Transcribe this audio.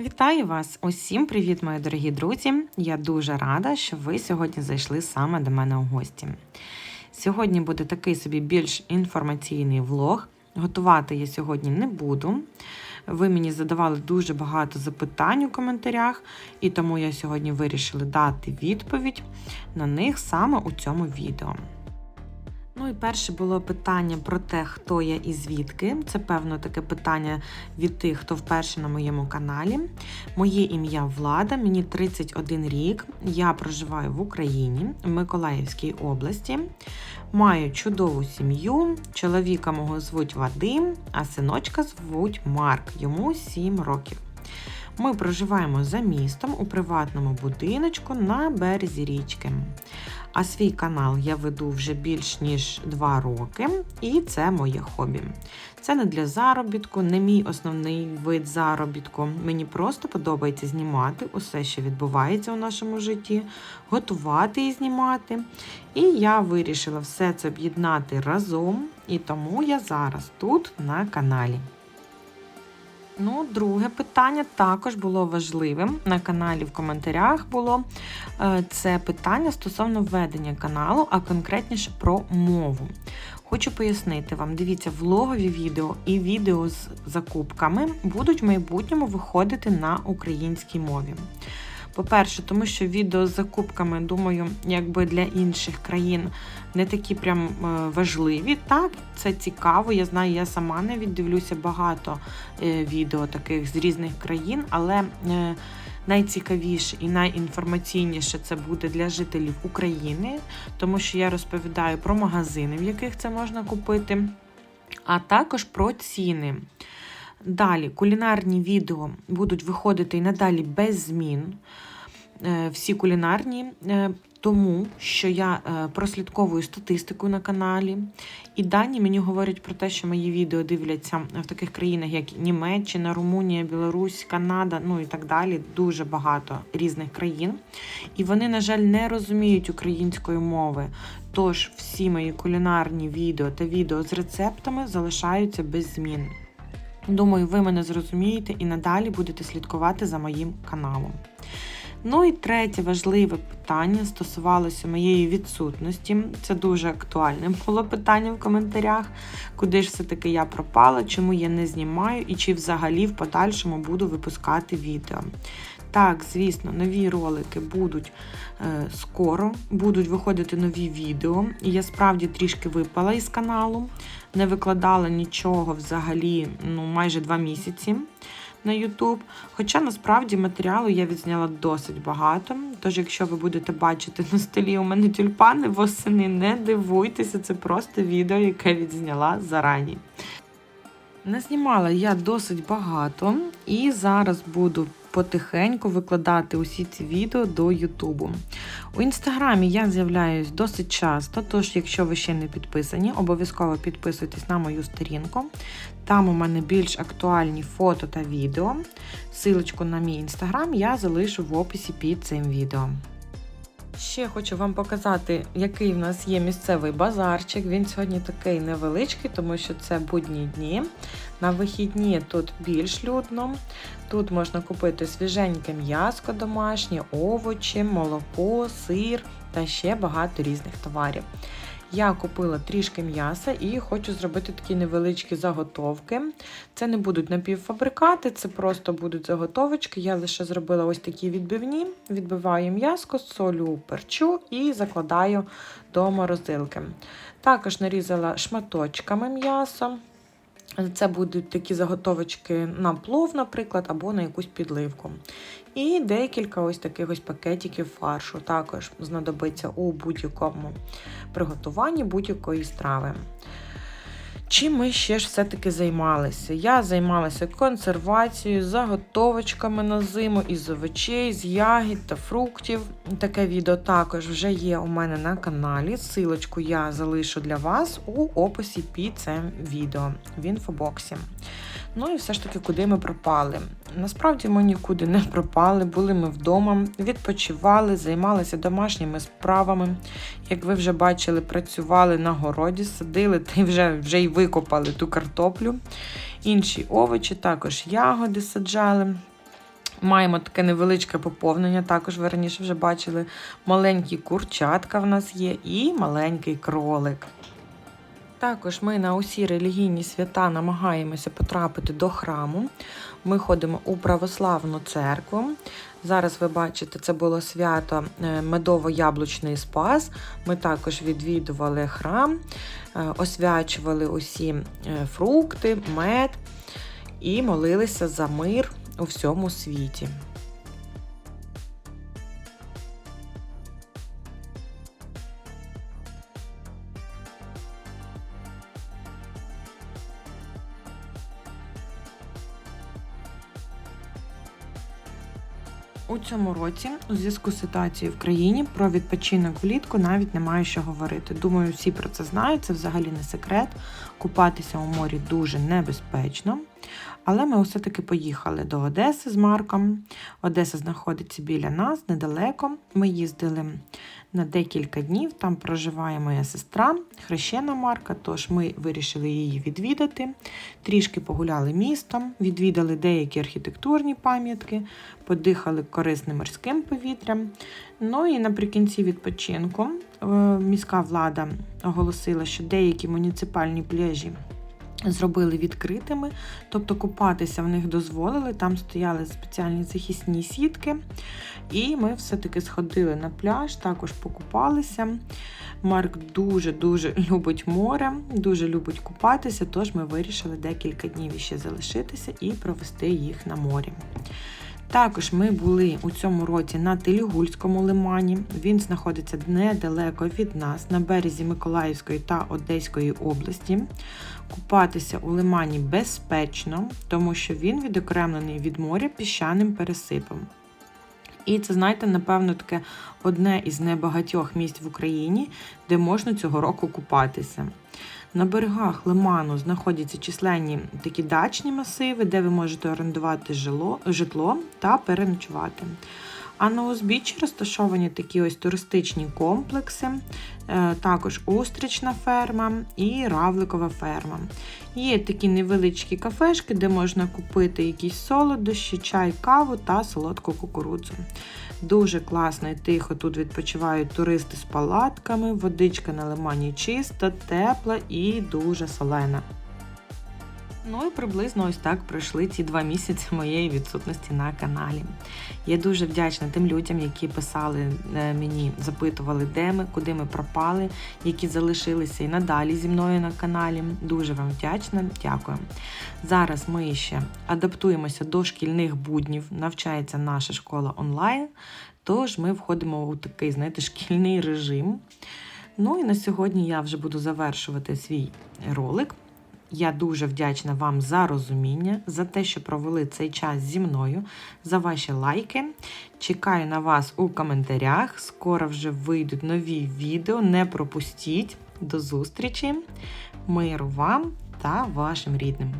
Вітаю вас! Усім привіт, мої дорогі друзі! Я дуже рада, що ви сьогодні зайшли саме до мене у гості. Сьогодні буде такий собі більш інформаційний влог. Готувати я сьогодні не буду. Ви мені задавали дуже багато запитань у коментарях, і тому я сьогодні вирішила дати відповідь на них саме у цьому відео. Ну і перше було питання про те, хто я і звідки. Це, певно, таке питання від тих, хто вперше на моєму каналі. Моє ім'я Влада, мені 31 рік. Я проживаю в Україні, в Миколаївській області. Маю чудову сім'ю. Чоловіка мого звуть Вадим, а синочка звуть Марк, йому 7 років. Ми проживаємо за містом у приватному будиночку на березі річки. А свій канал я веду вже більш ніж 2 роки, і це моє хобі. Це не для заробітку, не мій основний вид заробітку. Мені просто подобається знімати усе, що відбувається у нашому житті, готувати і знімати. І я вирішила все це об'єднати разом, і тому я зараз тут на каналі. Ну, друге питання також було важливим. На каналі в коментарях було е, це питання стосовно ведення каналу, а конкретніше про мову. Хочу пояснити вам, дивіться, влогові відео і відео з закупками будуть в майбутньому виходити на українській мові. По-перше, тому що відео з закупками, думаю, якби для інших країн не такі прям е, важливі. Так, це цікаво. Я знаю, я сама не віддивлюся багато е, відео таких з різних країн, але е, найцікавіше і найінформаційніше це буде для жителів України, тому що я розповідаю про магазини, в яких це можна купити, а також про ціни. Далі кулінарні відео будуть виходити і надалі без змін. Е, всі кулінарні, е, тому що я е, прослідковую статистику на каналі, і дані мені говорять про те, що мої відео дивляться в таких країнах, як Німеччина, Румунія, Білорусь, Канада, ну і так далі. Дуже багато різних країн. І вони, на жаль, не розуміють української мови. Тож всі мої кулінарні відео та відео з рецептами залишаються без змін. Думаю, ви мене зрозумієте і надалі будете слідкувати за моїм каналом. Ну і третє важливе питання стосувалося моєї відсутності. Це дуже актуальне було питання в коментарях, куди ж все-таки я пропала, чому я не знімаю і чи взагалі в подальшому буду випускати відео. Так, звісно, нові ролики будуть е, скоро, будуть виходити нові відео. І я справді трішки випала із каналу, не викладала нічого взагалі ну, майже два місяці на YouTube. Хоча насправді матеріалу я відзняла досить багато. Тож, якщо ви будете бачити на столі у мене тюльпани восени, не дивуйтеся, це просто відео, яке відзняла зарані. Не знімала я досить багато і зараз буду потихеньку викладати усі ці відео до Ютубу. У інстаграмі я з'являюсь досить часто, тож, якщо ви ще не підписані, обов'язково підписуйтесь на мою сторінку. Там у мене більш актуальні фото та відео. Силочку на мій інстаграм я залишу в описі під цим відео. Ще хочу вам показати, який в нас є місцевий базарчик. Він сьогодні такий невеличкий, тому що це будні дні. На вихідні тут більш людно. Тут можна купити свіженьке м'яско домашнє, овочі, молоко, сир та ще багато різних товарів. Я купила трішки м'яса і хочу зробити такі невеличкі заготовки. Це не будуть напівфабрикати, це просто будуть заготовочки. Я лише зробила ось такі відбивні, відбиваю м'яско, солю перчу і закладаю до морозилки. Також нарізала шматочками м'ясо. Це будуть такі заготовочки на плов, наприклад, або на якусь підливку. І декілька ось таких ось пакетиків фаршу. Також знадобиться у будь-якому приготуванні будь-якої страви. Чим ми ще ж все-таки займалися? Я займалася консервацією, заготовочками на зиму із овочей, з ягід та фруктів. Таке відео також вже є у мене на каналі. Силочку я залишу для вас у описі під цим відео в інфобоксі. Ну і все ж таки, куди ми пропали. Насправді ми нікуди не пропали, були ми вдома, відпочивали, займалися домашніми справами. Як ви вже бачили, працювали на городі, садили та вже вже й викопали ту картоплю. Інші овочі, також ягоди саджали. Маємо таке невеличке поповнення, також ви раніше вже бачили. Маленькі курчатка в нас є і маленький кролик. Також ми на усі релігійні свята намагаємося потрапити до храму. Ми ходимо у православну церкву. Зараз ви бачите, це було свято е, медово-яблучний спас. Ми також відвідували храм, е, освячували усі е, фрукти, мед і молилися за мир у всьому світі. У цьому році, у зв'язку з ситуацією в країні, про відпочинок влітку навіть немає що говорити. Думаю, всі про це знають, це взагалі не секрет. Купатися у морі дуже небезпечно. Але ми все-таки поїхали до Одеси з Марком. Одеса знаходиться біля нас недалеко. Ми їздили на декілька днів. Там проживає моя сестра, хрещена Марка. Тож ми вирішили її відвідати. Трішки погуляли містом, відвідали деякі архітектурні пам'ятки, подихали корисним морським повітрям. Ну і наприкінці відпочинку е, міська влада оголосила, що деякі муніципальні пляжі Зробили відкритими, тобто купатися в них дозволили, там стояли спеціальні захисні сітки. І ми все-таки сходили на пляж, також покупалися. Марк дуже-дуже любить море, дуже любить купатися, тож ми вирішили декілька днів ще залишитися і провести їх на морі. Також ми були у цьому році на Телігульському лимані. Він знаходиться недалеко від нас, на березі Миколаївської та Одеської області. Купатися у лимані безпечно, тому що він відокремлений від моря піщаним пересипом. І це, знаєте, напевно, таке одне із небагатьох місць в Україні, де можна цього року купатися. На берегах лиману знаходяться численні такі дачні масиви, де ви можете орендувати житло та переночувати. А на узбіччі розташовані такі ось туристичні комплекси, е, також устрічна ферма і равликова ферма. Є такі невеличкі кафешки, де можна купити якісь солодощі, чай, каву та солодку кукурудзу. Дуже класно і тихо тут відпочивають туристи з палатками, водичка на лимані чиста, тепла і дуже солена. Ну і приблизно ось так пройшли ці два місяці моєї відсутності на каналі. Я дуже вдячна тим людям, які писали е, мені, запитували, де ми, куди ми пропали, які залишилися і надалі зі мною на каналі. Дуже вам вдячна, дякую. Зараз ми ще адаптуємося до шкільних буднів, навчається наша школа онлайн, тож ми входимо у такий, знаєте, шкільний режим. Ну і на сьогодні я вже буду завершувати свій ролик. Я дуже вдячна вам за розуміння, за те, що провели цей час зі мною, за ваші лайки. Чекаю на вас у коментарях. Скоро вже вийдуть нові відео. Не пропустіть. До зустрічі! Миру вам та вашим рідним!